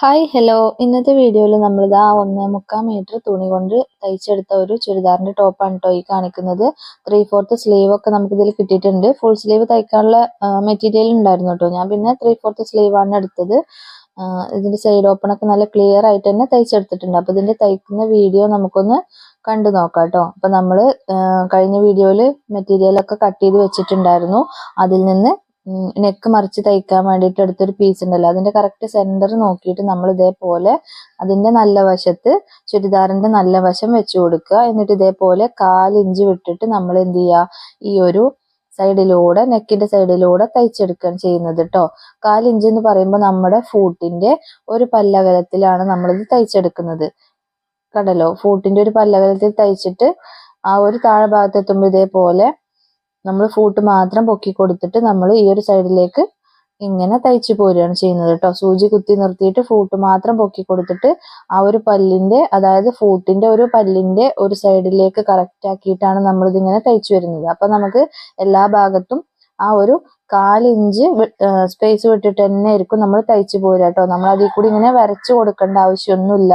Hi hello ഇന്നത്തെ വീഡിയോയിൽ നമ്മളിതാ ഒന്നേ മുക്കാൽ മീറ്റർ തുണി കൊണ്ട് തയ്ച്ചെടുത്ത ഒരു ചുരിദാറിന്റെ ടോപ്പാണ് കേട്ടോ ഈ കാണിക്കുന്നത്. ത്രീ ഫോർത്ത് സ്ലീവ് ഒക്കെ നമുക്കിതിൽ കിട്ടിയിട്ടുണ്ട്. ഫുൾ സ്ലീവ് തയ്ക്കാനുള്ള മെറ്റീരിയൽ ഉണ്ടായിരുന്നു കേട്ടോ ഞാൻ പിന്നെ ത്രീ ഫോർത്ത് സ്ലീവ് ആണ് എടുത്തത്. ഇതിന്റെ സൈഡ് ഓപ്പൺ ഒക്കെ നല്ല ക്ലിയർ ആയിട്ട് തന്നെ തയ്ച്ചെടുത്തിട്ടുണ്ട്. അപ്പോൾ ഇതിന്റെ തയ്ക്കുന്ന വീഡിയോ നമുക്കൊന്ന് കണ്ടു നോക്കാം കേട്ടോ അപ്പം നമ്മൾ കഴിഞ്ഞ വീഡിയോയിൽ മെറ്റീരിയലൊക്കെ കട്ട് ചെയ്ത് വെച്ചിട്ടുണ്ടായിരുന്നു. അതിൽ നിന്ന് നെക്ക് മറിച്ച് തയ്ക്കാൻ വേണ്ടിയിട്ട് എടുത്തൊരു പീസ് ഉണ്ടല്ലോ. അതിന്റെ കറക്റ്റ് സെന്റർ നോക്കിയിട്ട് നമ്മൾ ഇതേപോലെ അതിന്റെ നല്ല വശത്ത് ചുരിദാറിന്റെ നല്ല വശം വെച്ച് കൊടുക്കുക. എന്നിട്ട് ഇതേപോലെ കാലിഞ്ച് വിട്ടിട്ട് നമ്മൾ എന്ത് ചെയ്യുക? ഈ ഒരു സൈഡിലൂടെ നെക്കിന്റെ സൈഡിലൂടെ തയ്ച്ചെടുക്കുകയാണ് ചെയ്യുന്നത് കേട്ടോ കാലിഞ്ച് എന്ന് പറയുമ്പോൾ നമ്മുടെ ഫൂട്ടിന്റെ ഒരു പല്ലകലത്തിലാണ് നമ്മളിത് തയ്ച്ചെടുക്കുന്നത്. കടലോ ഫൂട്ടിന്റെ ഒരു പല്ലകലത്തിൽ തയ്ച്ചിട്ട് ആ ഒരു താഴെ ഭാഗത്ത് എത്തുമ്പോൾ ഇതേപോലെ നമ്മൾ ഫൂട്ട് മാത്രം പൊക്കി കൊടുത്തിട്ട് നമ്മൾ ഈ ഒരു സൈഡിലേക്ക് ഇങ്ങനെ തയ്ച്ചു പോരുകയാണ് ചെയ്യുന്നത് കേട്ടോ സൂചി കുത്തി നിർത്തിയിട്ട് ഫൂട്ട് മാത്രം പൊക്കി കൊടുത്തിട്ട് ആ ഒരു പല്ലിന്റെ അതായത് ഫൂട്ടിന്റെ ഒരു പല്ലിന്റെ ഒരു സൈഡിലേക്ക് കറക്റ്റ് ആക്കിയിട്ടാണ് നമ്മൾ ഇതിങ്ങനെ തയ്ച്ചു വരുന്നത്. അപ്പൊ നമുക്ക് എല്ലാ ഭാഗത്തും ആ ഒരു കാലിഞ്ച് സ്പേസ് വിട്ടിട്ട് തന്നെ ആയിരിക്കും നമ്മൾ തയ്ച്ചു പോരുക കേട്ടോ നമ്മൾ അതിൽ കൂടി ഇങ്ങനെ വരച്ചു കൊടുക്കേണ്ട ആവശ്യമൊന്നുമില്ല.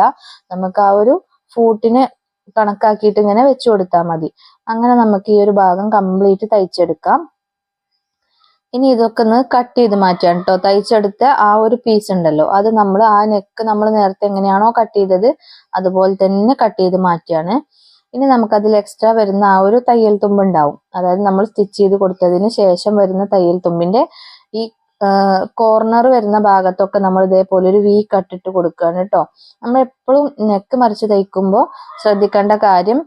നമുക്ക് ആ ഒരു ഫൂട്ടിന് കണക്കാക്കിയിട്ട് ഇങ്ങനെ വെച്ചു കൊടുത്താൽ മതി. അങ്ങനെ നമുക്ക് ഈ ഒരു ഭാഗം കംപ്ലീറ്റ് തയ്ച്ചെടുക്കാം. ഇനി ഇതൊക്കെ ഒന്ന് കട്ട് ചെയ്ത് മാറ്റാം കേട്ടോ തയ്ച്ചെടുത്ത ആ ഒരു പീസ് ഉണ്ടല്ലോ അത് നമ്മൾ ആ നെക്ക് നമ്മൾ നേരത്തെ എങ്ങനെയാണോ കട്ട് ചെയ്തത് അതുപോലെ തന്നെ കട്ട് ചെയ്ത് മാറ്റിയാണ്. ഇനി നമുക്ക് അതിൽ എക്സ്ട്രാ വരുന്ന ആ ഒരു തയ്യൽ തുമ്പ് ഉണ്ടാവും. അതായത് നമ്മൾ സ്റ്റിച്ച് ചെയ്ത് കൊടുത്തതിന് ശേഷം വരുന്ന തയ്യൽ തുമ്പിന്റെ ഈ കോർണർ വരുന്ന ഭാഗത്തൊക്കെ നമ്മൾ ഇതേപോലെ ഒരു വി കട്ടിട്ട് കൊടുക്കുകയാണ് കേട്ടോ നമ്മൾ എപ്പോഴും നെക്ക് മറിച്ച് തയ്ക്കുമ്പോൾ ശ്രദ്ധിക്കേണ്ട കാര്യം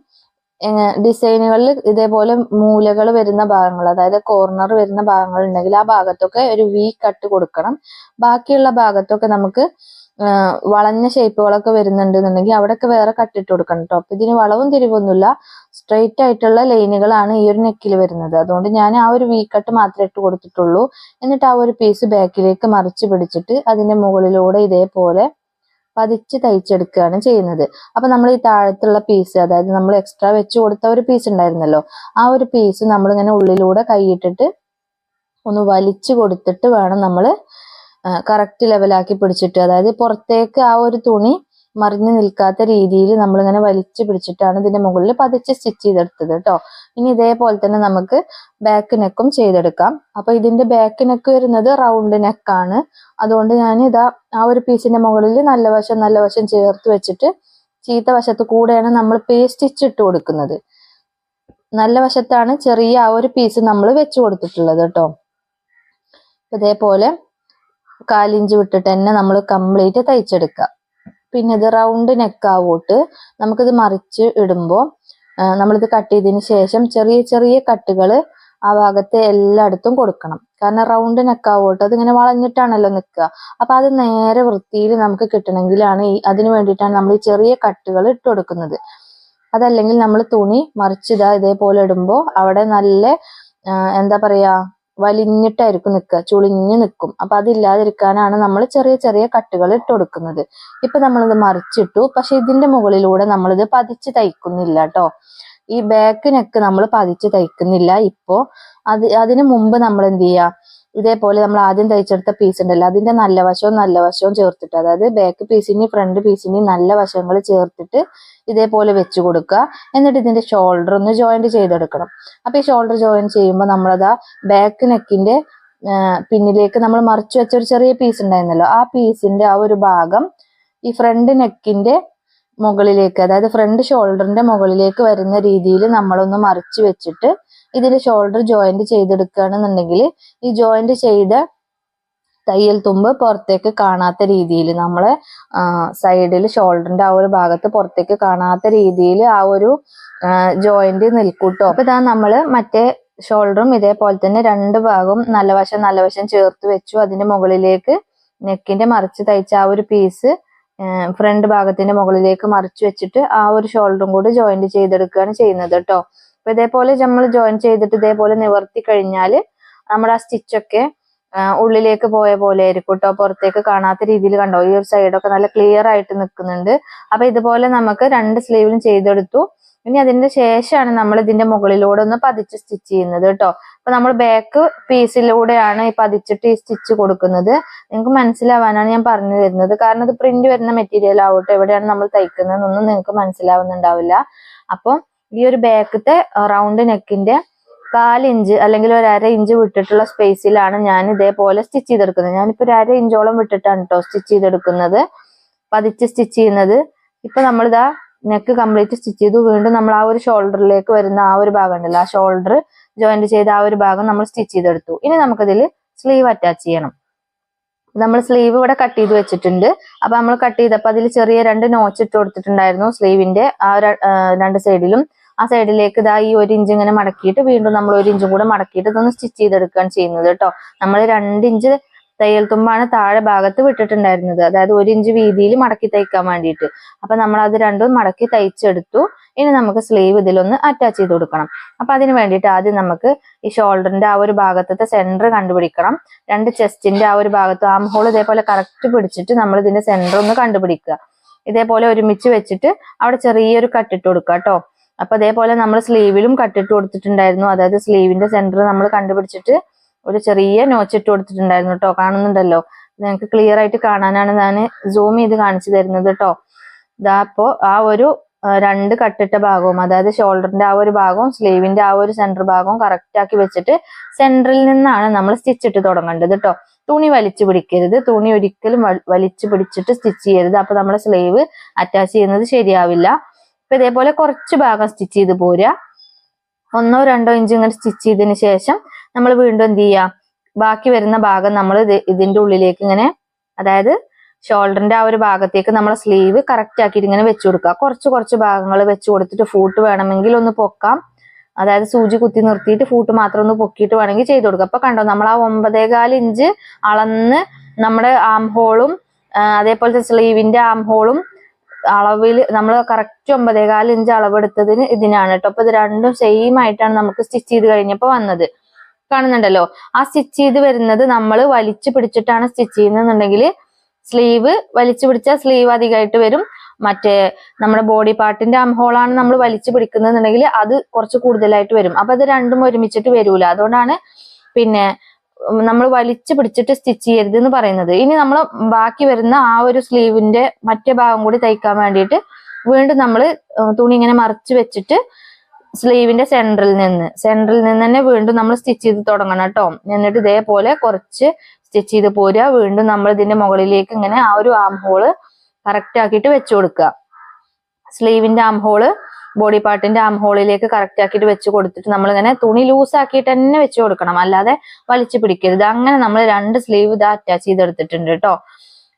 ഡിസൈനുകളിൽ ഇതേപോലെ മൂലകൾ വരുന്ന ഭാഗങ്ങൾ അതായത് കോർണർ വരുന്ന ഭാഗങ്ങൾ ഉണ്ടെങ്കിൽ ആ ഭാഗത്തൊക്കെ ഒരു വി കട്ട് കൊടുക്കണം. ബാക്കിയുള്ള ഭാഗത്തൊക്കെ നമുക്ക് വളഞ്ഞ ഷേപ്പുകളൊക്കെ വരുന്നുണ്ടെന്നുണ്ടെങ്കിൽ അവിടെയൊക്കെ വേറെ കട്ടിട്ട് കൊടുക്കണം കേട്ടോ അപ്പൊ ഇതിന് വളവും തിരിവൊന്നുമില്ല. സ്ട്രെയിറ്റ് ആയിട്ടുള്ള ലൈനുകളാണ് ഈ ഒരു നെക്കിൽ വരുന്നത്. അതുകൊണ്ട് ഞാൻ ആ ഒരു വി കട്ട് മാത്രമേ ഇട്ട് കൊടുത്തിട്ടുള്ളൂ. എന്നിട്ട് ആ ഒരു പീസ് ബാക്കിലേക്ക് മറിച്ച് പിടിച്ചിട്ട് അതിന്റെ മുകളിലൂടെ ഇതേപോലെ പതിച്ച് തയ്ച്ചെടുക്കുകയാണ് ചെയ്യുന്നത്. അപ്പൊ നമ്മൾ ഈ താഴത്തുള്ള പീസ് അതായത് നമ്മൾ എക്സ്ട്രാ വെച്ച് കൊടുത്ത ഒരു പീസ് ഉണ്ടായിരുന്നല്ലോ ആ ഒരു പീസ് നമ്മൾ ഇങ്ങനെ ഉള്ളിലൂടെ കൈയിട്ടിട്ട് ഒന്ന് വലിച്ചു കൊടുത്തിട്ട് വേണം നമ്മൾ കറക്റ്റ് ലെവലാക്കി പിടിച്ചിട്ട് അതായത് പുറത്തേക്ക് ആ ഒരു തുണി മറിഞ്ഞു നിൽക്കാത്ത രീതിയിൽ നമ്മളിങ്ങനെ വലിച്ചു പിടിച്ചിട്ടാണ് ഇതിന്റെ മുകളിൽ പതിച്ച് സ്റ്റിച്ച് ചെയ്തെടുത്തത് കേട്ടോ. ഇനി ഇതേപോലെ തന്നെ നമുക്ക് ബാക്ക് നെക്കും ചെയ്തെടുക്കാം. അപ്പൊ ഇതിന്റെ ബാക്ക് നെക്ക് വരുന്നത് റൗണ്ട് നെക്കാണ് അതുകൊണ്ട് ഞാൻ ഇതാ ആ ഒരു പീസിന്റെ മുകളിൽ നല്ല വശം നല്ല വശം ചേർത്ത് വെച്ചിട്ട് ചീത്ത വശത്ത് കൂടെയാണ് നമ്മൾ പേ സ്റ്റിച്ച് ഇട്ട് കൊടുക്കുന്നത്. നല്ല വശത്താണ് ചെറിയ ആ ഒരു പീസ് നമ്മൾ വെച്ചു കൊടുത്തിട്ടുള്ളത് കേട്ടോ. ഇതേപോലെ കാലിഞ്ച് വിട്ടിട്ട് തന്നെ നമ്മൾ കംപ്ലീറ്റ് തയ്ച്ചെടുക്കുക പിന്നെ ഇത് റൗണ്ട് നെക്ക് ആവോട്ട് നമുക്കിത് മറിച്ച് ഇടുമ്പോൾ നമ്മളിത് കട്ട് ചെയ്തതിന് ശേഷം ചെറിയ ചെറിയ കട്ടുകൾ ആ ഭാഗത്തെ എല്ലായിടത്തും കൊടുക്കണം. കാരണം റൗണ്ട് നെക്കാവോട്ട് അതിങ്ങനെ വളഞ്ഞിട്ടാണല്ലോ നിൽക്കുക അപ്പൊ അത് നേരെ വൃത്തിയിൽ നമുക്ക് കിട്ടണമെങ്കിലാണ് ഈ അതിന് വേണ്ടിയിട്ടാണ് നമ്മൾ ഈ ചെറിയ കട്ടുകൾ ഇട്ട് കൊടുക്കുന്നത്. അതല്ലെങ്കിൽ നമ്മൾ തുണി മറിച്ചിതാ ഇതേപോലെ ഇടുമ്പോൾ അവിടെ നല്ല എന്താ പറയാ വലിഞ്ഞിട്ടായിരിക്കും നിൽക്കുക ചുളിഞ്ഞ് നിൽക്കും. അപ്പൊ അതില്ലാതിരിക്കാനാണ് നമ്മൾ ചെറിയ ചെറിയ കട്ടുകൾ ഇട്ട് കൊടുക്കുന്നത്. ഇപ്പൊ നമ്മളിത് മറിച്ചിട്ടു പക്ഷെ ഇതിന്റെ മുകളിലൂടെ നമ്മളിത് പതിച്ച് തയ്ക്കുന്നില്ല കേട്ടോ ഈ ബാക്ക് നെക്ക് നമ്മൾ പതിച്ച് തയ്ക്കുന്നില്ല ഇപ്പോ. അത് അതിനു മുമ്പ് നമ്മൾ എന്ത് ചെയ്യുക? ഇതേപോലെ നമ്മൾ ആദ്യം തയ്ച്ചെടുത്ത പീസ് ഉണ്ടല്ലോ അതിന്റെ നല്ല വശവും നല്ല വശവും ചേർത്തിട്ട് അതായത് ബാക്ക് പീസിന്റെയും ഫ്രണ്ട് പീസിന്റെയും നല്ല വശങ്ങൾ ചേർത്തിട്ട് ഇതേപോലെ വെച്ച് കൊടുക്കുക. എന്നിട്ട് ഇതിന്റെ ഷോൾഡർ ഒന്ന് ജോയിന്റ് ചെയ്തെടുക്കണം. അപ്പൊ ഈ ഷോൾഡർ ജോയിൻ ചെയ്യുമ്പോൾ നമ്മളത് ആ ബാക്ക് നെക്കിന്റെ പിന്നിലേക്ക് നമ്മൾ മറിച്ചു വെച്ച ഒരു ചെറിയ പീസ് ഉണ്ടായിരുന്നല്ലോ ആ പീസിന്റെ ആ ഒരു ഭാഗം ഈ ഫ്രണ്ട് നെക്കിന്റെ മുകളിലേക്ക് അതായത് ഫ്രണ്ട് ഷോൾഡറിന്റെ മുകളിലേക്ക് വരുന്ന രീതിയിൽ നമ്മളൊന്ന് മറിച്ച് വെച്ചിട്ട് ഇതിന്റെ ഷോൾഡർ ജോയിന്റ് ചെയ്തെടുക്കുകയാണെന്നുണ്ടെങ്കിൽ ഈ ജോയിന്റ് ചെയ്ത തയ്യൽ തുമ്പ് പുറത്തേക്ക് കാണാത്ത രീതിയിൽ നമ്മളെ സൈഡിൽ ഷോൾഡറിന്റെ ആ ഒരു ഭാഗത്ത് പുറത്തേക്ക് കാണാത്ത രീതിയിൽ ആ ഒരു ജോയിന്റ് നിൽക്കൂട്ടോ. അപ്പൊ ഇതാ നമ്മൾ മറ്റേ ഷോൾഡറും ഇതേപോലെ തന്നെ രണ്ട് ഭാഗവും നല്ല വശം നല്ല വശം ചേർത്ത് വെച്ചു. അതിന്റെ മുകളിലേക്ക് നെക്കിന്റെ മറിച്ച് തയ്ച്ച ആ ഒരു പീസ് ഫ്രണ്ട് ഭാഗത്തിന്റെ മുകളിലേക്ക് മറിച്ച് വെച്ചിട്ട് ആ ഒരു ഷോൾഡറും കൂടി ജോയിന്റ് ചെയ്തെടുക്കുകയാണ് ചെയ്യുന്നത് കേട്ടോ അപ്പൊ ഇതേപോലെ നമ്മൾ ജോയിൻ ചെയ്തിട്ട് ഇതേപോലെ നിവർത്തി കഴിഞ്ഞാൽ നമ്മുടെ ആ സ്റ്റിച്ചൊക്കെ ഉള്ളിലേക്ക് പോയ പോലെ ആയിരിക്കും കേട്ടോ. പുറത്തേക്ക് കാണാത്ത രീതിയിൽ കണ്ടോ? ഈ ഒരു സൈഡൊക്കെ നല്ല ക്ലിയർ ആയിട്ട് നിൽക്കുന്നുണ്ട്. അപ്പൊ ഇതുപോലെ നമുക്ക് രണ്ട് സ്ലീവിലും ചെയ്തെടുത്തു. ഇനി അതിന്റെ ശേഷമാണ് നമ്മൾ ഇതിന്റെ മുകളിലൂടെ ഒന്ന് പതിച്ച് സ്റ്റിച്ച് ചെയ്യുന്നത് കേട്ടോ. അപ്പൊ നമ്മൾ ബാക്ക് പീസിലൂടെയാണ് ഈ പതിച്ചിട്ട് ഈ സ്റ്റിച്ച് കൊടുക്കുന്നത്. നിങ്ങൾക്ക് മനസ്സിലാവാനാണ് ഞാൻ പറഞ്ഞു തരുന്നത്. കാരണം ഇത് പ്രിന്റ് വരുന്ന മെറ്റീരിയൽ ആവട്ടെ എവിടെയാണ് നമ്മൾ തയ്ക്കുന്നതെന്നൊന്നും നിങ്ങൾക്ക് മനസ്സിലാവുന്നുണ്ടാവില്ല. അപ്പം ഈ ഒരു ബാക്കത്തെ റൗണ്ട് നെക്കിന്റെ കാലിഞ്ച് അല്ലെങ്കിൽ ഒരു അര ഇഞ്ച് വിട്ടിട്ടുള്ള സ്പേസിലാണ് ഞാൻ ഇതേപോലെ സ്റ്റിച്ച് ചെയ്തെടുക്കുന്നത്. ഞാനിപ്പോ ഒരു അര ഇഞ്ചോളം വിട്ടിട്ടാണ് കേട്ടോ സ്റ്റിച്ച് ചെയ്തെടുക്കുന്നത്. പതിച്ച് സ്റ്റിച്ച് ചെയ്യുന്നത്. ഇപ്പൊ നമ്മളിതാ നെക്ക് കംപ്ലീറ്റ് സ്റ്റിച്ച് ചെയ്തു. വീണ്ടും നമ്മൾ ആ ഒരു ഷോൾഡറിലേക്ക് വരുന്ന ആ ഒരു ഭാഗം ഉണ്ടല്ലോ ആ ഷോൾഡർ ജോയിന്റ് ചെയ്ത ആ ഒരു ഭാഗം നമ്മൾ സ്റ്റിച്ച് ചെയ്തെടുത്തു. ഇനി നമുക്കതിൽ സ്ലീവ് അറ്റാച്ച് ചെയ്യണം. നമ്മൾ സ്ലീവ് ഇവിടെ കട്ട് ചെയ്ത് വെച്ചിട്ടുണ്ട്. അപ്പൊ നമ്മൾ കട്ട് ചെയ്തപ്പോൾ അതിൽ ചെറിയ രണ്ട് നോച്ച് ഇട്ട് കൊടുത്തിട്ടുണ്ടായിരുന്നു സ്ലീവിന്റെ ആ രണ്ട് സൈഡിലും ആ സൈഡിലേക്ക് ഇതാ ഈ ഒരു ഇഞ്ച് ഇങ്ങനെ മടക്കിയിട്ട് വീണ്ടും നമ്മൾ ഒരു ഇഞ്ചും കൂടെ മടക്കിയിട്ട് ഇതൊന്ന് സ്റ്റിച്ച് ചെയ്തെടുക്കുകയാണ് ചെയ്യുന്നത് കേട്ടോ. നമ്മൾ രണ്ട് ഇഞ്ച് തയ്യൽ തുമ്പാണ് താഴെ ഭാഗത്ത് വിട്ടിട്ടുണ്ടായിരുന്നത്. അതായത് ഒരു ഇഞ്ച് വീതിയിൽ മടക്കി തയ്ക്കാൻ വേണ്ടിയിട്ട്. അപ്പൊ നമ്മൾ അത് രണ്ടും മടക്കി തയ്ച്ചെടുത്തു. ഇനി നമുക്ക് സ്ലീവ് ഇതിലൊന്ന് അറ്റാച്ച് ചെയ്ത് കൊടുക്കണം. അപ്പൊ അതിന് വേണ്ടിയിട്ട് ആദ്യം നമുക്ക് ഈ ഷോൾഡറിന്റെ ആ ഒരു ഭാഗത്തെ സെന്റർ കണ്ടുപിടിക്കണം. രണ്ട് ചെസ്റ്റിന്റെ ആ ഒരു ഭാഗത്ത് ആം ഹോൾ ഇതേപോലെ കറക്റ്റ് പിടിച്ചിട്ട് നമ്മൾ ഇതിന്റെ സെന്റർ ഒന്ന് കണ്ടുപിടിക്കുക. ഇതേപോലെ ഒരുമിച്ച് വെച്ചിട്ട് അവിടെ ചെറിയൊരു കട്ടിട്ട് കൊടുക്കുക കേട്ടോ. അപ്പൊ അതേപോലെ നമ്മൾ സ്ലീവിലും കട്ടിട്ട് കൊടുത്തിട്ടുണ്ടായിരുന്നു. അതായത് സ്ലീവിന്റെ സെന്റർ നമ്മൾ കണ്ടുപിടിച്ചിട്ട് ഒരു ചെറിയ നോച്ചിട്ട് കൊടുത്തിട്ടുണ്ടായിരുന്നു കേട്ടോ കാണുന്നുണ്ടല്ലോ? നിങ്ങൾക്ക് ക്ലിയർ ആയിട്ട് കാണാനാണ് ഞാൻ സൂം ചെയ്ത് കാണിച്ചു തരുന്നത് കേട്ടോ ഇതാ അപ്പോ ആ ഒരു രണ്ട് കട്ടിട്ട ഭാഗവും അതായത് ഷോൾഡറിന്റെ ആ ഒരു ഭാഗവും സ്ലീവിന്റെ ആ ഒരു സെന്റർ ഭാഗവും കറക്റ്റ് ആക്കി വെച്ചിട്ട് സെന്ററിൽ നിന്നാണ് നമ്മൾ സ്റ്റിച്ച് ഇട്ട് തുടങ്ങേണ്ടത് കേട്ടോ തുണി വലിച്ചു പിടിക്കരുത്. തുണി ഒരിക്കലും വലിച്ചു പിടിച്ചിട്ട് സ്റ്റിച്ച് ചെയ്യരുത്. അപ്പൊ നമ്മുടെ സ്ലീവ് അറ്റാച്ച് ചെയ്യുന്നത് ശരിയാവില്ല. അപ്പൊ ഇതേപോലെ കുറച്ച് ഭാഗം സ്റ്റിച്ച് ചെയ്ത് പോരുക. ഒന്നോ രണ്ടോ ഇഞ്ച് ഇങ്ങനെ സ്റ്റിച്ച് ചെയ്തതിന് ശേഷം നമ്മൾ വീണ്ടും എന്ത് ചെയ്യുക? ബാക്കി വരുന്ന ഭാഗം നമ്മൾ ഇതിന്റെ ഉള്ളിലേക്ക് ഇങ്ങനെ അതായത് ഷോൾഡറിന്റെ ആ ഒരു ഭാഗത്തേക്ക് നമ്മൾ സ്ലീവ് കറക്റ്റ് ആക്കിയിട്ട് ഇങ്ങനെ വെച്ചു കൊടുക്കുക. കുറച്ച് കുറച്ച് ഭാഗങ്ങൾ വെച്ചു കൊടുത്തിട്ട് ഫൂട്ട് വേണമെങ്കിൽ ഒന്ന് പൊക്കാം. അതായത് സൂചി കുത്തി നിർത്തിയിട്ട് ഫൂട്ട് മാത്രം ഒന്ന് പൊക്കിയിട്ട് വേണമെങ്കിൽ ചെയ്ത് കൊടുക്കുക. അപ്പൊ കണ്ടോ നമ്മൾ ആ ഒമ്പതേകാൽ ഇഞ്ച് അളന്ന് നമ്മുടെ ആം ഹോളും അതേപോലത്തെ സ്ലീവിന്റെ ആം ഹോളും അളവിൽ നമ്മൾ കറക്റ്റ് ഒമ്പതേകാൽ ഇഞ്ച് അളവെടുത്തതിന് ഇതിനാണ് കേട്ടോ. അപ്പൊ ഇത് രണ്ടും സെയിം ആയിട്ടാണ് നമുക്ക് സ്റ്റിച്ച് ചെയ്ത് കഴിഞ്ഞപ്പോൾ വന്നത്. കാണുന്നുണ്ടല്ലോ? ആ സ്റ്റിച്ച് ചെയ്ത് വരുന്നത് നമ്മൾ വലിച്ചു പിടിച്ചിട്ടാണ് സ്റ്റിച്ച് ചെയ്യുന്നുണ്ടെങ്കിൽ സ്ലീവ് വലിച്ചു പിടിച്ചാൽ സ്ലീവ് അധികമായിട്ട് വരും. മറ്റേ നമ്മുടെ ബോഡി പാർട്ടിന്റെ അംഹോളാണ് നമ്മൾ വലിച്ചു പിടിക്കുന്നതെന്നുണ്ടെങ്കിൽ അത് കുറച്ച് കൂടുതലായിട്ട് വരും. അപ്പൊ അത് രണ്ടും ഒരുമിച്ചിട്ട് വരൂല. അതുകൊണ്ടാണ് പിന്നെ നമ്മൾ വലിച്ചു പിടിച്ചിട്ട് സ്റ്റിച്ച് ചെയ്യരുത് എന്ന് പറയുന്നത്. ഇനി നമ്മൾ ബാക്കി വരുന്ന ആ ഒരു സ്ലീവിന്റെ മറ്റേ ഭാഗം കൂടി തയ്ക്കാൻ വേണ്ടിയിട്ട് വീണ്ടും നമ്മൾ തുണി ഇങ്ങനെ മറിച്ച് വെച്ചിട്ട് സ്ലീവിന്റെ സെന്ററിൽ നിന്ന് സെന്ററിൽ നിന്ന് തന്നെ വീണ്ടും നമ്മൾ സ്റ്റിച്ച് ചെയ്ത് തുടങ്ങണം കേട്ടോ. എന്നിട്ട് ഇതേപോലെ കുറച്ച് സ്റ്റിച്ച് ചെയ്ത് പോരുക. വീണ്ടും നമ്മൾ ഇതിന്റെ മുകളിലേക്ക് ഇങ്ങനെ ആ ഒരു ആം ഹോൾ കറക്റ്റ് ആക്കിയിട്ട് വെച്ചു കൊടുക്കുക. സ്ലീവിന്റെ ആം ഹോൾ ബോഡി പാർട്ടിന്റെ ആം ഹോളിലേക്ക് കറക്റ്റ് ആക്കിയിട്ട് വെച്ച് കൊടുത്തിട്ട് നമ്മൾ ഇങ്ങനെ തുണി ലൂസ് ആക്കിയിട്ട് തന്നെ വെച്ച് കൊടുക്കണം. അല്ലാതെ വലിച്ചു പിടിക്കരുത്. അങ്ങനെ നമ്മൾ രണ്ട് സ്ലീവ് ഇതാ അറ്റാച്ച് ചെയ്തെടുത്തിട്ടുണ്ട് കേട്ടോ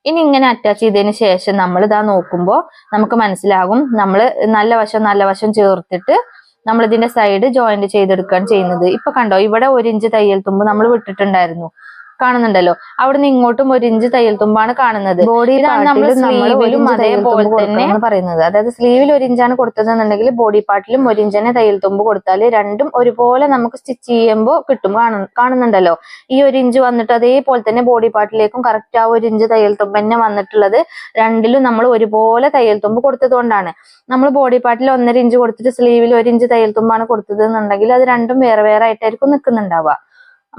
ഇനി ഇങ്ങനെ അറ്റാച്ച് ചെയ്തതിന് ശേഷം നമ്മൾ ഇതാ നോക്കുമ്പോൾ നമുക്ക് മനസ്സിലാകും നമ്മൾ നല്ല വശം നല്ല വശം ചേർത്തിട്ട് നമ്മൾ ഇതിന്റെ സൈഡ് ജോയിന്റ് ചെയ്തെടുക്കുകയാണ് ചെയ്യുന്നത്. ഇപ്പൊ കണ്ടോ ഇവിടെ ഒരു ഇഞ്ച് തയ്യൽ തുമ്പ് നമ്മൾ വിട്ടിട്ടുണ്ടായിരുന്നു. കാണുന്നുണ്ടല്ലോ. അവിടുന്ന് ഇങ്ങോട്ടും ഒരു ഇഞ്ച് തയ്യൽ തുമ്പാണ് കാണുന്നത്. ബോഡി നമ്മൾ സ്ലീവിലും അതേപോലെ തന്നെ പറയുന്നത്. അതായത് സ്ലീവിൽ ഒരു ഇഞ്ചാണ് കൊടുത്തതെന്നുണ്ടെങ്കിൽ ബോഡി പാർട്ടിലും ഒരു ഇഞ്ചിനെ തയ്യൽ തുമ്പ് കൊടുത്താൽ രണ്ടും ഒരുപോലെ നമുക്ക് സ്റ്റിച്ച് ചെയ്യുമ്പോൾ കിട്ടും. കാണു- കാണുന്നുണ്ടല്ലോ. ഈ ഒരു ഇഞ്ച് വന്നിട്ട് അതേപോലെ തന്നെ ബോഡി പാർട്ടിലേക്കും കറക്റ്റ് ആ ഒരു ഇഞ്ച് തയ്യൽ തുമ്പ് തന്നെ വന്നിട്ടുള്ളത് രണ്ടിലും നമ്മൾ ഒരുപോലെ തയ്യൽ തുമ്പ് കൊടുത്തതുകൊണ്ടാണ്. നമ്മൾ ബോഡി പാർട്ടിൽ ഒന്നര ഇഞ്ച് കൊടുത്തിട്ട് സ്ലീവിൽ ഒരു ഇഞ്ച് തയ്യൽ തുമ്പാണ് കൊടുത്തത് എന്നുണ്ടെങ്കിൽ അത് രണ്ടും വേറെ വേറെ ആയിട്ടായിരിക്കും നിൽക്കുന്നുണ്ടാവുക.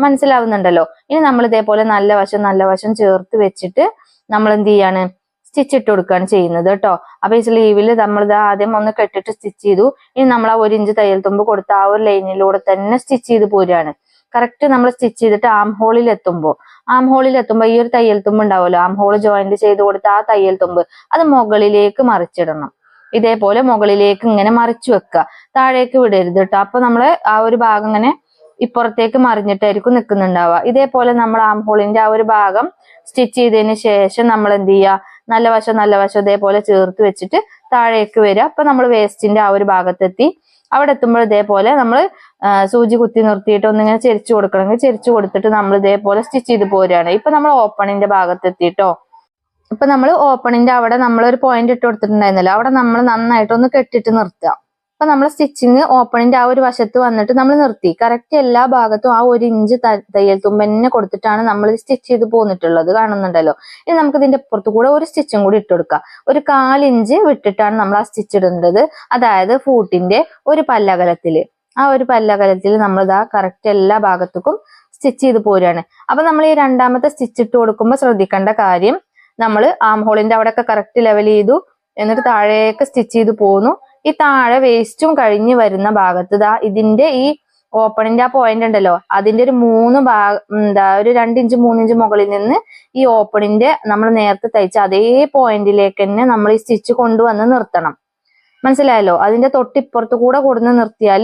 മനസ്സിലാവുന്നുണ്ടല്ലോ. ഇനി നമ്മൾ ഇതേപോലെ നല്ല വശം നല്ല വശം ചേർത്ത് വെച്ചിട്ട് നമ്മൾ എന്ത് ചെയ്യാണ്? സ്റ്റിച്ച് ഇട്ട് കൊടുക്കുകയാണ് ചെയ്യുന്നത് കേട്ടോ. അപ്പൊ ഈ സ്ലീവിൽ നമ്മൾ ഇത് ആദ്യം ഒന്ന് കെട്ടിട്ട് സ്റ്റിച്ച് ചെയ്തു. ഇനി നമ്മൾ ആ ഒരു ഇഞ്ച് തയ്യൽ തുമ്പ് കൊടുത്ത ആ ഒരു ലൈനിലൂടെ തന്നെ സ്റ്റിച്ച് ചെയ്ത് പോരുകയാണ്. കറക്റ്റ് നമ്മൾ സ്റ്റിച്ച് ചെയ്തിട്ട് ആം ഹോളിൽ എത്തുമ്പോൾ ആം ഹോളിൽ എത്തുമ്പോൾ ഈ ഒരു തയ്യൽ തുമ്പ് ഉണ്ടാവുമല്ലോ. ആം ഹോൾ ജോയിന്റ് ചെയ്ത് കൊടുത്ത ആ തയ്യൽ തുമ്പ് അത് മുകളിലേക്ക് മറിച്ചിടണം. ഇതേപോലെ മുകളിലേക്ക് ഇങ്ങനെ മറിച്ചു വെക്കുക. താഴേക്ക് വിടരുത് കേട്ടോ. അപ്പൊ നമ്മൾ ആ ഒരു ഭാഗം ഇങ്ങനെ ഇപ്പുറത്തേക്ക് മറിഞ്ഞിട്ടായിരിക്കും നിൽക്കുന്നുണ്ടാവുക. ഇതേപോലെ നമ്മൾ ആം ഹോളിന്റെ ആ ഒരു ഭാഗം സ്റ്റിച്ച് ചെയ്തതിന് ശേഷം നമ്മൾ എന്ത് ചെയ്യുക? നല്ല വശം നല്ല വശം ഇതേപോലെ ചേർത്ത് വെച്ചിട്ട് താഴേക്ക് വരിക. അപ്പൊ നമ്മൾ വേസ്റ്റിന്റെ ആ ഒരു ഭാഗത്തെത്തി. അവിടെ എത്തുമ്പോൾ ഇതേപോലെ നമ്മൾ സൂചി കുത്തി നിർത്തിയിട്ട് ഒന്നിങ്ങനെ ചെരിച്ചു കൊടുക്കണമെങ്കിൽ ചെരിച്ചു കൊടുത്തിട്ട് നമ്മൾ ഇതേപോലെ സ്റ്റിച്ച് ചെയ്ത് പോരുകയാണ്. ഇപ്പൊ നമ്മൾ ഓപ്പണിന്റെ ഭാഗത്തെത്തിട്ടോ. ഇപ്പൊ നമ്മൾ ഓപ്പണിന്റെ അവിടെ നമ്മൾ ഒരു പോയിന്റ് ഇട്ട് കൊടുത്തിട്ടുണ്ടായിരുന്നല്ലോ. അവിടെ നമ്മൾ നന്നായിട്ട് ഒന്ന് കെട്ടിട്ട് നിർത്തുക. അപ്പൊ നമ്മൾ സ്റ്റിച്ചിങ് ഓപ്പണിന്റെ ആ ഒരു വശത്ത് വന്നിട്ട് നമ്മൾ നിർത്തി. കറക്റ്റ് എല്ലാ ഭാഗത്തും ആ ഒരു ഇഞ്ച് തയ്യൽ തുമ്പന്നെ കൊടുത്തിട്ടാണ് നമ്മൾ സ്റ്റിച്ച് ചെയ്ത് പോന്നിട്ടുള്ളത് കാണുന്നുണ്ടല്ലോ. ഇനി നമുക്ക് ഇതിന്റെ പുറത്തു കൂടെ ഒരു സ്റ്റിച്ചും കൂടി ഇട്ട് കൊടുക്കാം. ഒരു കാലിഞ്ച് വിട്ടിട്ടാണ് നമ്മൾ ആ സ്റ്റിച്ച് ഇടുന്നത്. അതായത് ഫൂട്ടിന്റെ ഒരു പല്ലകലത്തിൽ. ആ ഒരു പല്ലകലത്തിൽ നമ്മൾ ഇതാ കറക്റ്റ് എല്ലാ ഭാഗത്തേക്കും സ്റ്റിച്ച് ചെയ്ത് പോരുകയാണ് അപ്പൊ നമ്മൾ ഈ രണ്ടാമത്തെ സ്റ്റിച്ച് ഇട്ട് കൊടുക്കുമ്പോൾ ശ്രദ്ധിക്കേണ്ട കാര്യം നമ്മൾ ആം ഹോളിന്റെ അവിടെയൊക്കെ കറക്റ്റ് ലെവൽ ചെയ്തു. എന്നിട്ട് താഴേക്ക് സ്റ്റിച്ച് ചെയ്ത് പോന്നു. ഈ താഴെ വേസ്റ്റും കഴിഞ്ഞ് വരുന്ന ഭാഗത്ത് ദാ ഇതിന്റെ ഈ ഓപ്പണിന്റെ ആ പോയിന്റ് ഉണ്ടല്ലോ അതിന്റെ ഒരു മൂന്ന് ഭാഗ എന്താ ഒരു രണ്ടിഞ്ച് മൂന്നിഞ്ച് മുകളിൽ നിന്ന് ഈ ഓപ്പണിന്റെ നമ്മൾ നേരത്തെ തയ്ച്ച അതേ പോയിന്റിലേക്ക് തന്നെ നമ്മൾ ഈ സ്റ്റിച്ച് കൊണ്ടുവന്ന് നിർത്തണം. മനസ്സിലായല്ലോ? അതിന്റെ തൊട്ടിപ്പുറത്ത് കൂടെ കൊടുന്ന് നിർത്തിയാൽ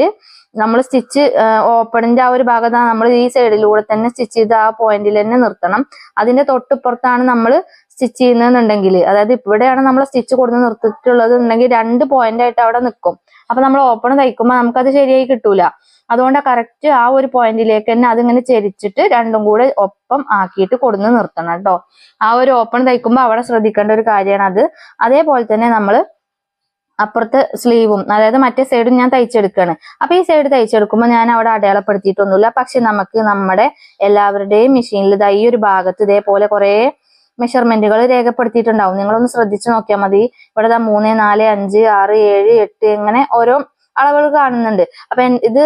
നമ്മൾ സ്റ്റിച്ച് ഓപ്പണിന്റെ ആ ഒരു ഭാഗത്ത് നമ്മൾ ഈ സൈഡിലൂടെ തന്നെ സ്റ്റിച്ച് ചെയ്ത് ആ പോയിന്റിൽ തന്നെ നിർത്തണം. അതിന്റെ തൊട്ടിപ്പുറത്താണ് നമ്മൾ സ്റ്റിച്ച് ചെയ്യുന്നതെന്നുണ്ടെങ്കിൽ അതായത് ഇവിടെയാണ് നമ്മൾ സ്റ്റിച്ച് കൊടുത്ത് നിർത്തിയിട്ടുള്ളത് ഉണ്ടെങ്കിൽ രണ്ട് പോയിന്റ് ആയിട്ട് അവിടെ നിൽക്കും അപ്പൊ നമ്മൾ ഓപ്പൺ തയ്ക്കുമ്പോൾ നമുക്കത് ശരിയായി കിട്ടൂല. അതുകൊണ്ട് കറക്റ്റ് ആ ഒരു പോയിന്റിലേക്ക് തന്നെ അതിങ്ങനെ ചെരിച്ചിട്ട് രണ്ടും കൂടെ ഒപ്പം ആക്കിയിട്ട് കൊടുന്ന് നിർത്തണം കേട്ടോ. ആ ഒരു ഓപ്പൺ തയ്ക്കുമ്പോൾ അവിടെ ശ്രദ്ധിക്കേണ്ട ഒരു കാര്യമാണ് അത് അതേപോലെ തന്നെ നമ്മൾ അപ്പുറത്ത് സ്ലീവും അതായത് മറ്റേ സൈഡും ഞാൻ തയ്ച്ചെടുക്കുകയാണ് അപ്പൊ ഈ സൈഡ് തയ്ച്ചെടുക്കുമ്പോൾ ഞാൻ അവിടെ അടയാളപ്പെടുത്തിയിട്ടൊന്നുമില്ല. പക്ഷെ നമുക്ക് നമ്മുടെ എല്ലാവരുടെയും മെഷീനിൽ ഇതാ ഈ ഒരു ഭാഗത്ത് ഇതേപോലെ കുറെ മെഷർമെന്റുകൾ രേഖപ്പെടുത്തിയിട്ടുണ്ടാവും. നിങ്ങളൊന്ന് ശ്രദ്ധിച്ചു നോക്കിയാൽ മതി. ഇവിടെ ദാ മൂന്ന് നാല് അഞ്ച് ആറ് ഏഴ് എട്ട് ഇങ്ങനെ ഓരോ അളവുകൾ കാണുന്നുണ്ട്. അപ്പൊ ഇത്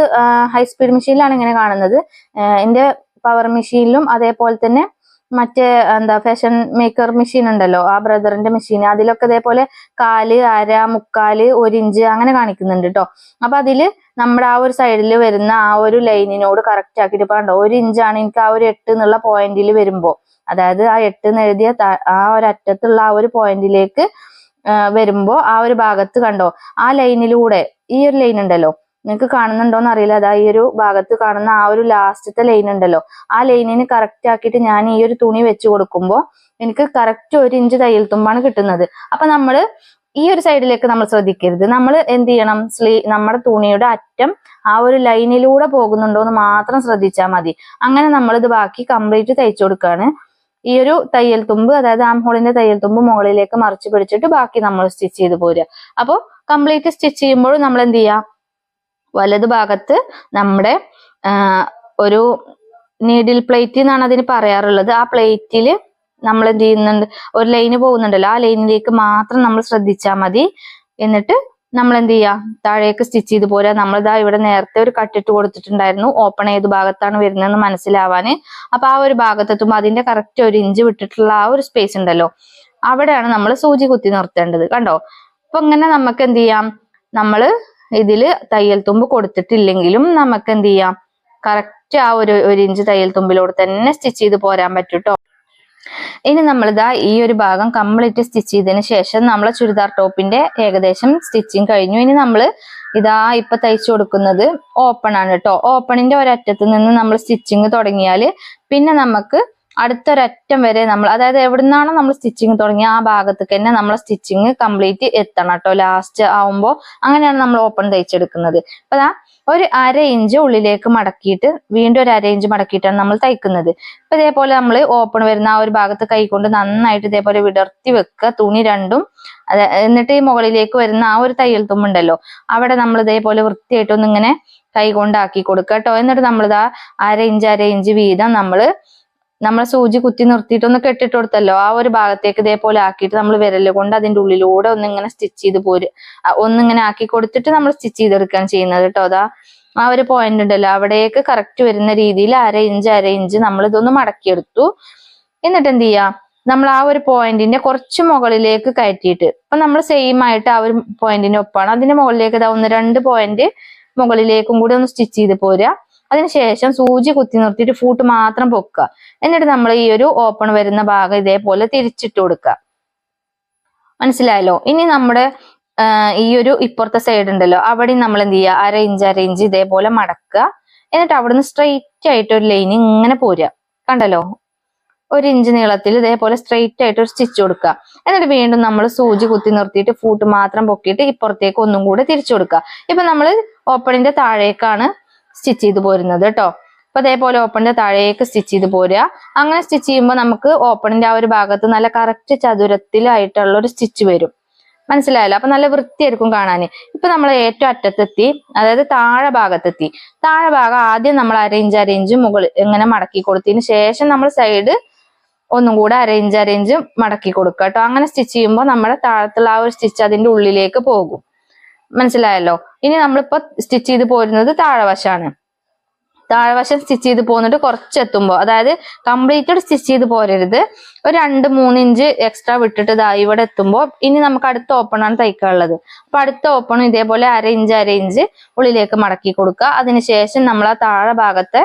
ഹൈ സ്പീഡ് മെഷീനിലാണ് ഇങ്ങനെ കാണുന്നത്. എന്റെ പവർ മെഷീനിലും അതേപോലെ തന്നെ മറ്റേ എന്താ ഫാഷൻ മേക്കർ മെഷീൻ ഉണ്ടല്ലോ ആ ബ്രദറിന്റെ മെഷീൻ അതിലൊക്കെ ഇതേപോലെ കാൽ അര മുക്കാൽ ഒരിഞ്ച് അങ്ങനെ കാണിക്കുന്നുണ്ട് കേട്ടോ അപ്പൊ അതിൽ നമ്മുടെ ആ ഒരു സൈഡിൽ വരുന്ന ആ ഒരു ലൈനിനോട് കറക്റ്റ് ആക്കിയിട്ട് കണ്ടോ ഒരു ഇഞ്ചാണ് എനിക്ക് ആ ഒരു എട്ട് എന്നുള്ള പോയിന്റിൽ വരുമ്പോ. അതായത് ആ എട്ട് എന്ന് എഴുതിയ ആ ഒരു അറ്റത്തുള്ള ആ ഒരു പോയിന്റിലേക്ക് വരുമ്പോ ആ ഒരു ഭാഗത്ത് കണ്ടോ ആ ലൈനിലൂടെ ഈ ഒരു ലൈൻ ഉണ്ടല്ലോ നിങ്ങൾക്ക് കാണുന്നുണ്ടോന്ന് അറിയില്ല. അതാ ഈ ഒരു ഭാഗത്ത് കാണുന്ന ആ ഒരു ലാസ്റ്റത്തെ ലൈൻ ഉണ്ടല്ലോ. ആ ലൈനിന് കറക്റ്റ് ആക്കിയിട്ട് ഞാൻ ഈ ഒരു തുണി വെച്ച് കൊടുക്കുമ്പോൾ എനിക്ക് കറക്റ്റ് ഒരു ഇഞ്ച് തയ്യൽ തുമ്പാണ് കിട്ടുന്നത്. അപ്പൊ നമ്മൾ ഈ ഒരു സൈഡിലേക്ക് നമ്മൾ ശ്രദ്ധിക്കരുത്. നമ്മൾ എന്ത് ചെയ്യണം? സ്ലീ നമ്മുടെ തുണിയുടെ അറ്റം ആ ഒരു ലൈനിലൂടെ പോകുന്നുണ്ടോ എന്ന് മാത്രം ശ്രദ്ധിച്ചാൽ മതി. അങ്ങനെ നമ്മൾ ഇത് ബാക്കി കംപ്ലീറ്റ് തയ്ച്ചു കൊടുക്കുകയാണ് ഈ ഒരു തയ്യൽ തുമ്പ് അതായത് ആം ഹോളിന്റെ തയ്യൽ തുമ്പ് മുകളിലേക്ക് മറിച്ച് പിടിച്ചിട്ട് ബാക്കി നമ്മൾ സ്റ്റിച്ച് ചെയ്ത് പോരുക. അപ്പോൾ കംപ്ലീറ്റ് സ്റ്റിച്ച് ചെയ്യുമ്പോൾ നമ്മൾ എന്ത് ചെയ്യുക വലത് ഭാഗത്ത് നമ്മുടെ ഒരു നീഡിൽ പ്ലേറ്റ് എന്നാണ് അതിന് പറയാറുള്ളത്. ആ പ്ലേറ്റിൽ നമ്മൾ എന്ത് ചെയ്യുന്നുണ്ട് ഒരു ലൈന് പോകുന്നുണ്ടല്ലോ. ആ ലൈനിലേക്ക് മാത്രം നമ്മൾ ശ്രദ്ധിച്ചാൽ മതി. എന്നിട്ട് നമ്മൾ എന്ത് ചെയ്യുക താഴേക്ക് സ്റ്റിച്ച് ചെയ്ത് പോരാ. നമ്മളിതാ ഇവിടെ നേരത്തെ ഒരു കട്ടിട്ട് കൊടുത്തിട്ടുണ്ടായിരുന്നു. ഓപ്പൺ ഏത് ഭാഗത്താണ് വരുന്നതെന്ന് മനസ്സിലാവാന്. അപ്പൊ ആ ഒരു ഭാഗത്തെത്തുമ്പോൾ അതിന്റെ കറക്റ്റ് ഒരു ഇഞ്ച് വിട്ടിട്ടുള്ള ആ ഒരു സ്പേസ് ഉണ്ടല്ലോ. അവിടെയാണ് നമ്മൾ സൂചി കുത്തി നിർത്തേണ്ടത്. കണ്ടോ? അപ്പൊ ഇങ്ങനെ നമുക്ക് എന്ത് ചെയ്യാം? നമ്മൾ ഇതിൽ തയ്യൽ തുമ്പ് കൊടുത്തിട്ടില്ലെങ്കിലും നമുക്ക് എന്ത് ചെയ്യാം കറക്റ്റ് ആ ഒരു ഒരു ഇഞ്ച് തയ്യൽ തുമ്പിലൂടെ തന്നെ സ്റ്റിച്ച് ചെയ്ത് പോരാൻ പറ്റും ഇനി നമ്മളിതാ ഈ ഒരു ഭാഗം കംപ്ലീറ്റ് സ്റ്റിച്ച് ചെയ്തതിന് ശേഷം നമ്മളെ ചുരിദാർ ടോപ്പിന്റെ ഏകദേശം സ്റ്റിച്ചിങ് കഴിഞ്ഞു. ഇനി നമ്മൾ ഇതാ ഇപ്പൊ തയ്ച്ചു കൊടുക്കുന്നത് ഓപ്പൺ ആണ് കേട്ടോ ഓപ്പണിന്റെ ഒരറ്റത്ത് നിന്ന് നമ്മൾ സ്റ്റിച്ചിങ് തുടങ്ങിയാൽ പിന്നെ നമുക്ക് അടുത്തൊരറ്റം വരെ നമ്മൾ അതായത് എവിടുന്നാണോ നമ്മൾ സ്റ്റിച്ചിങ് തുടങ്ങി ആ ഭാഗത്തേക്ക് തന്നെ നമ്മൾ സ്റ്റിച്ചിങ് കംപ്ലീറ്റ് എത്തണം കേട്ടോ. ലാസ്റ്റ് ആവുമ്പോൾ അങ്ങനെയാണ് നമ്മൾ ഓപ്പൺ തയ്ച്ചെടുക്കുന്നത്. അപ്പൊ അതാ ഒരു അര ഇഞ്ച് ഉള്ളിലേക്ക് മടക്കിയിട്ട് വീണ്ടും ഒരു അര ഇഞ്ച് മടക്കിയിട്ടാണ് നമ്മൾ തയ്ക്കുന്നത്. ഇപ്പൊ ഇതേപോലെ നമ്മൾ ഓപ്പൺ വരുന്ന ആ ഒരു ഭാഗത്ത് കൈകൊണ്ട് നന്നായിട്ട് ഇതേപോലെ വിടർത്തി വെക്കുക. തുണി രണ്ടും അത് എന്നിട്ട് ഈ മുകളിലേക്ക് വരുന്ന ആ ഒരു തയ്യൽ തുമ്പുണ്ടല്ലോ അവിടെ നമ്മൾ ഇതേപോലെ വൃത്തിയായിട്ടൊന്നിങ്ങനെ കൈ കൊണ്ടാക്കി കൊടുക്കുക കേട്ടോ. എന്നിട്ട് നമ്മളിതാ അര ഇഞ്ച് അര ഇഞ്ച് വീതം നമ്മൾ നമ്മൾ സൂചി കുത്തി നിർത്തിയിട്ടൊന്ന് കെട്ടിട്ട് കൊടുത്തല്ലോ ആ ഒരു ഭാഗത്തേക്ക് ഇതേപോലെ ആക്കിയിട്ട് നമ്മൾ വിരൽ കൊണ്ട് അതിന്റെ ഉള്ളിലൂടെ ഒന്നിങ്ങനെ സ്റ്റിച്ച് ചെയ്ത് പോര്. ഒന്നിങ്ങനെ ആക്കി കൊടുത്തിട്ട് നമ്മൾ സ്റ്റിച്ച് ചെയ്തെടുക്കുകയാണ് ചെയ്യുന്നത് കേട്ടോ അതാ. ആ ഒരു പോയിന്റ് ഉണ്ടല്ലോ. അവിടേക്ക് കറക്റ്റ് വരുന്ന രീതിയിൽ അര ഇഞ്ച് അര ഇഞ്ച് നമ്മൾ ഇതൊന്ന് മടക്കിയെടുത്തു. എന്നിട്ട് എന്ത് ചെയ്യാം? നമ്മൾ ആ ഒരു പോയിന്റിന്റെ കുറച്ച് മുകളിലേക്ക് കയറ്റിയിട്ട് ഇപ്പൊ നമ്മൾ സെയിം ആയിട്ട് ആ ഒരു പോയിന്റിന്റെ ഒപ്പാണ്. അതിന്റെ മുകളിലേക്ക് ഇതാ ഒന്ന് രണ്ട് പോയിന്റ് മുകളിലേക്കും കൂടി ഒന്ന് സ്റ്റിച്ച് ചെയ്ത് പോരുക. അതിനുശേഷം സൂചി കുത്തി നിർത്തിയിട്ട് ഫൂട്ട് മാത്രം പൊക്കുക. എന്നിട്ട് നമ്മൾ ഈ ഒരു ഓപ്പൺ വരുന്ന ഭാഗം ഇതേപോലെ തിരിച്ചിട്ട് കൊടുക്കുക. മനസ്സിലായല്ലോ? ഇനി നമ്മുടെ ഈ ഒരു ഇപ്പുറത്തെ സൈഡ് ഉണ്ടല്ലോ. അവിടെ നമ്മൾ എന്ത് ചെയ്യുക? അര ഇഞ്ച് അര ഇഞ്ച് ഇതേപോലെ മടക്കുക. എന്നിട്ട് അവിടുന്ന് സ്ട്രെയിറ്റ് ആയിട്ട് ഒരു ലൈൻ ഇങ്ങനെ പോരുക. കണ്ടല്ലോ? ഒരു ഇഞ്ച് നീളത്തിൽ ഇതേപോലെ സ്ട്രെയിറ്റ് ആയിട്ട് ഒരു സ്റ്റിച്ച് കൊടുക്കുക. എന്നിട്ട് വീണ്ടും നമ്മൾ സൂചി കുത്തി നിർത്തിയിട്ട് ഫൂട്ട് മാത്രം പൊക്കിയിട്ട് ഇപ്പുറത്തേക്ക് ഒന്നും കൂടെ തിരിച്ചു കൊടുക്കുക. ഇപ്പൊ നമ്മൾ ഓപ്പണിന്റെ താഴേക്കാണ് സ്റ്റിച്ച് ചെയ്ത് പോരുന്നത് കേട്ടോ അപ്പൊ അതേപോലെ ഓപ്പണിന്റെ താഴേക്ക് സ്റ്റിച്ച് ചെയ്ത് പോരുക. അങ്ങനെ സ്റ്റിച്ച് ചെയ്യുമ്പോൾ നമുക്ക് ഓപ്പണിന്റെ ആ ഒരു ഭാഗത്ത് നല്ല കറക്റ്റ് ചതുരത്തിലായിട്ടുള്ള ഒരു സ്റ്റിച്ച് വരും. മനസ്സിലായല്ലോ? അപ്പൊ നല്ല വൃത്തിയായിരിക്കും കാണാൻ ഇപ്പൊ നമ്മൾ ഏറ്റവും അറ്റത്തെത്തി അതായത് താഴെ ഭാഗത്തെത്തി. താഴെ ഭാഗം ആദ്യം നമ്മൾ അരയിഞ്ച് അരയിഞ്ച് മുകളിൽ ഇങ്ങനെ മടക്കി കൊടുത്തതിന് ശേഷം നമ്മൾ സൈഡ് ഒന്നും കൂടെ അരയിഞ്ച് അരയിഞ്ച് മടക്കി കൊടുക്കുക കേട്ടോ അങ്ങനെ സ്റ്റിച്ച് ചെയ്യുമ്പോൾ നമ്മുടെ താഴത്തുള്ള ആ ഒരു സ്റ്റിച്ച് അതിന്റെ ഉള്ളിലേക്ക് പോകും. മനസ്സിലായല്ലോ? ഇനി നമ്മളിപ്പോ സ്റ്റിച്ച് ചെയ്ത് പോരുന്നത് താഴെവശമാണ് താഴെവശം സ്റ്റിച്ച് ചെയ്ത് പോകുന്നിട്ട് കുറച്ച് എത്തുമ്പോൾ അതായത് കംപ്ലീറ്റഡ് സ്റ്റിച്ച് ചെയ്ത് പോരരുത്. ഒരു രണ്ട് മൂന്ന് ഇഞ്ച് എക്സ്ട്രാ വിട്ടിട്ട് ഇതാ ഇവിടെ എത്തുമ്പോൾ ഇനി നമുക്ക് അടുത്ത ഓപ്പണാണ് തയ്ക്കാനുള്ളത്. അപ്പൊ അടുത്ത ഓപ്പൺ ഇതേപോലെ അര ഇഞ്ച് അര ഇഞ്ച് ഉള്ളിലേക്ക് മടക്കി കൊടുക്കുക. അതിനുശേഷം നമ്മൾ ആ താഴെ ഭാഗത്തെ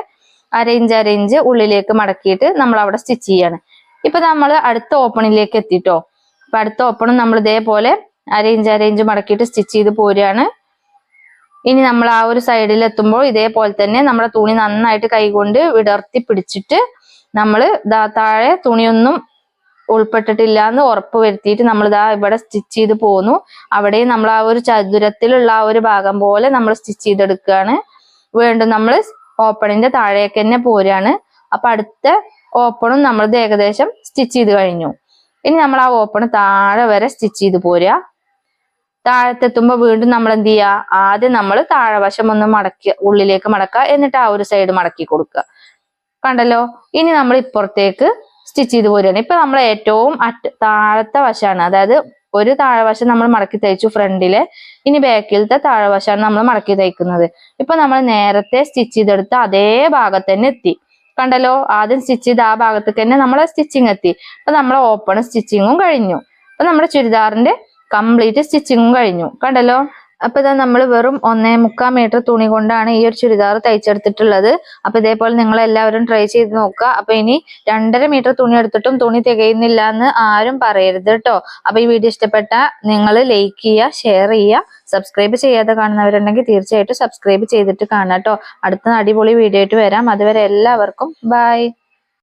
അര ഇഞ്ച് അര ഇഞ്ച് ഉള്ളിലേക്ക് മടക്കിയിട്ട് നമ്മൾ അവിടെ സ്റ്റിച്ച് ചെയ്യാണ്. ഇപ്പൊ നമ്മൾ അടുത്ത ഓപ്പണിലേക്ക് എത്തിട്ടോ? അപ്പൊ അടുത്ത ഓപ്പണും നമ്മൾ ഇതേപോലെ അര അരയിഞ്ച് അര ഇഞ്ച് മടക്കിയിട്ട് സ്റ്റിച്ച് ചെയ്ത് പോരുകയാണ്. ഇനി നമ്മൾ ആ ഒരു സൈഡിൽ എത്തുമ്പോൾ ഇതേപോലെ തന്നെ നമ്മുടെ തുണി നന്നായിട്ട് കൈകൊണ്ട് വിടർത്തി പിടിച്ചിട്ട് നമ്മൾ ദാ താഴെ തുണിയൊന്നും ഉൾപ്പെട്ടിട്ടില്ല എന്ന് ഉറപ്പ് വരുത്തിയിട്ട് നമ്മൾ ഇതാ ഇവിടെ സ്റ്റിച്ച് ചെയ്ത് പോന്നു. അവിടെ നമ്മൾ ആ ഒരു ചതുരത്തിലുള്ള ആ ഒരു ഭാഗം പോലെ നമ്മൾ സ്റ്റിച്ച് ചെയ്തെടുക്കുകയാണ്. വീണ്ടും നമ്മൾ ഓപ്പണിന്റെ താഴേക്ക് തന്നെ പോരാണ് അപ്പൊ അടുത്ത ഓപ്പണും നമ്മൾ ഏകദേശം സ്റ്റിച്ച് ചെയ്ത് കഴിഞ്ഞു. ഇനി നമ്മൾ ആ ഓപ്പൺ താഴെ വരെ സ്റ്റിച്ച് ചെയ്ത് പോരുക. താഴത്തെത്തുമ്പോൾ വീണ്ടും നമ്മൾ എന്ത് ചെയ്യുക ആദ്യം നമ്മൾ താഴവശം ഒന്ന് മടക്കി ഉള്ളിലേക്ക് മടക്കുക. എന്നിട്ട് ആ ഒരു സൈഡ് മടക്കി കൊടുക്കുക. കണ്ടല്ലോ? ഇനി നമ്മൾ ഇപ്പുറത്തേക്ക് സ്റ്റിച്ച് ചെയ്ത് പോരുകയാണ് ഇപ്പൊ നമ്മൾ ഏറ്റവും അറ്റ താഴത്തെ വശമാണ് അതായത് ഒരു താഴവശം നമ്മൾ മടക്കി തയ്ച്ചു ഫ്രണ്ടിലെ. ഇനി ബാക്കിലത്തെ താഴവശമാണ് നമ്മൾ മടക്കി തയ്ക്കുന്നത്. ഇപ്പൊ നമ്മൾ നേരത്തെ സ്റ്റിച്ച് ചെയ്തെടുത്ത അതേ ഭാഗത്ത് തന്നെ എത്തി. കണ്ടല്ലോ? ആദ്യം സ്റ്റിച്ച് ചെയ്ത ആ ഭാഗത്തേക്ക് തന്നെ നമ്മൾ സ്റ്റിച്ചിങ് എത്തി. അപ്പൊ നമ്മൾ ഓപ്പൺ സ്റ്റിച്ചിങ്ങും കഴിഞ്ഞു. അപ്പൊ നമ്മുടെ ചുരിദാറിന്റെ കംപ്ലീറ്റ് സ്റ്റിച്ചിങ്ങും കഴിഞ്ഞു. കണ്ടല്ലോ? അപ്പൊ ഇതാ നമ്മൾ വെറും ഒന്നേ മുക്കാൽ മീറ്റർ തുണി കൊണ്ടാണ് ഈ ഒരു ചുരിദാർ തയ്ച്ചെടുത്തിട്ടുള്ളത്. അപ്പൊ ഇതേപോലെ നിങ്ങൾ എല്ലാവരും ട്രൈ ചെയ്ത് നോക്കുക. അപ്പൊ ഇനി രണ്ടര മീറ്റർ തുണി എടുത്തിട്ടും തുണി തികയുന്നില്ല എന്ന് ആരും പറയരുത് കേട്ടോ. അപ്പൊ ഈ വീഡിയോ ഇഷ്ടപ്പെട്ട നിങ്ങൾ ലൈക്ക് ചെയ്യുക ഷെയർ ചെയ്യുക സബ്സ്ക്രൈബ് ചെയ്യാതെ കാണുന്നവരുണ്ടെങ്കിൽ തീർച്ചയായിട്ടും സബ്സ്ക്രൈബ് ചെയ്തിട്ട് കാണാം കേട്ടോ. അടുത്ത അടിപൊളി വീഡിയോ ആയിട്ട് വരാം. അതുവരെ എല്ലാവർക്കും ബൈ